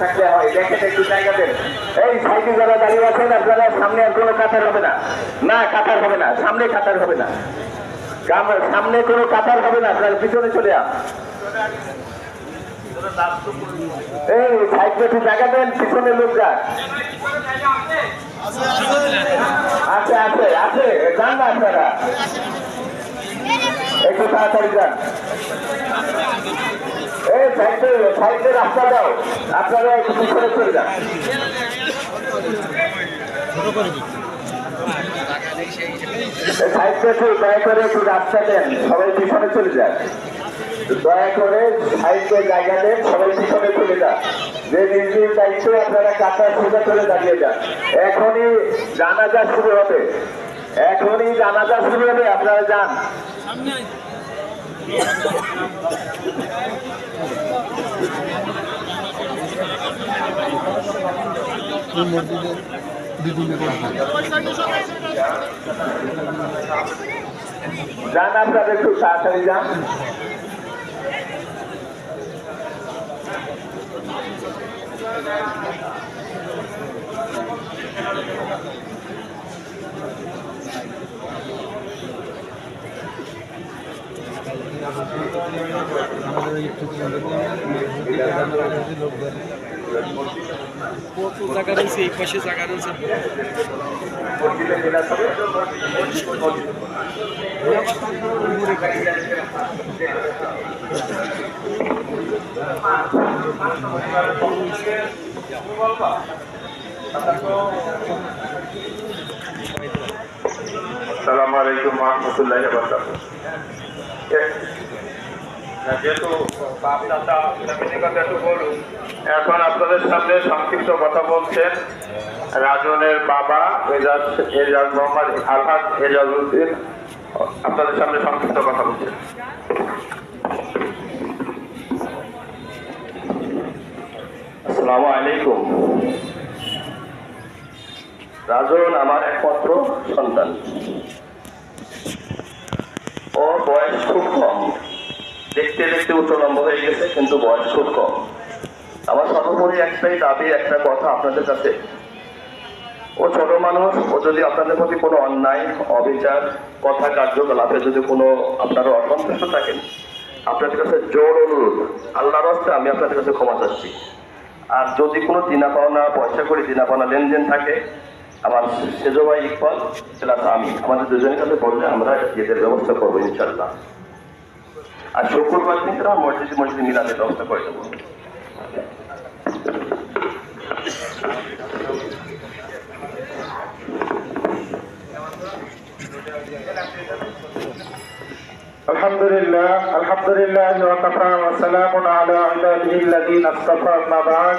থাকলে হয়। দেখেন একটু জায়গা দেন। এই সাইডে যারা দাঁড়িয়ে আছেন, আপনারা সামনে আর কোনো কাতার হবে না। না, কাতার হবে না। সামনে কাতার হবে না। সামনে কোনো কাতার হবে না। আপনার পিছনে চলে আস এই সাইডে একটু জায়গা দেন, পিছনে লোক যাক। আছে আছে আছে। যান না আপনারা। একটু তাড়াতাড়ি যান। এই আপনারা একটু পিছনে চলে যান। দয়া করে একটু রাস্তা সবাই পিছনে চলে যান। দয়া করে জায়গা সবাই পিছনে চলে যান। যে আপনারা করে দাঁড়িয়ে যান। এখনই শুরু হবে। এখনই জানাজা শুরু হবে, আপনারা যান। যান আপনারা একটু তাড়াতাড়ি যান। কত জায়গা রয়েছে এই পাশে জায়গা রয়েছে মসজিদে জেলা হবে আসসালামু আলাইকুম রহমতুল্লাহ যেহেতু বাপ দাদা ফ্যামিলির কথা একটু বলুন, এখন আপনাদের সামনে সংক্ষিপ্ত কথা বলছেন রাজনের বাবা এজাজ এজাজ মোহাম্মদ আলহাজ এজাজ উদ্দিন। আপনাদের সামনে সংক্ষিপ্ত কথা বলছেন। আসসালামু আলাইকুম। রাজন আমার একমাত্র সন্তান। ও বয়স খুব কম। দেখতে উচ্চলম্ব হয়ে গেছে, কিন্তু বয়স খুব কম। আমার সর্বোপরি একটাই দাবি, একটা কথা আপনাদের কাছে। ও ছোট মানুষ, ও যদি আপনাদের প্রতি কোনো অন্যায়, অবিচার, কথা কার্যকলাপে যদি কোনো আপনারা অসন্তুষ্ট থাকেন আপনাদের কাছে জোর অনুরোধ, আল্লাহর হস্তে আমি আপনাদের কাছে ক্ষমা চাচ্ছি। আর যদি কোনো দিনা পাওনা পয়সা করে দিনা পাওনা লেনদেন থাকে, আমার সেজো ভাই ইকবাল প্লাস আমি, আমাদের দুজনের কাছে বললে আমরা এদের ব্যবস্থা করব ইনশাল্লাহ আর শুক্রবার দিন আমরা মসজিদ মসজিদ মিলাদের ব্যবস্থা করে দেবো الحمد لله الحمد لله وكفى وسلام على عباده الذين اصطفى ما بعد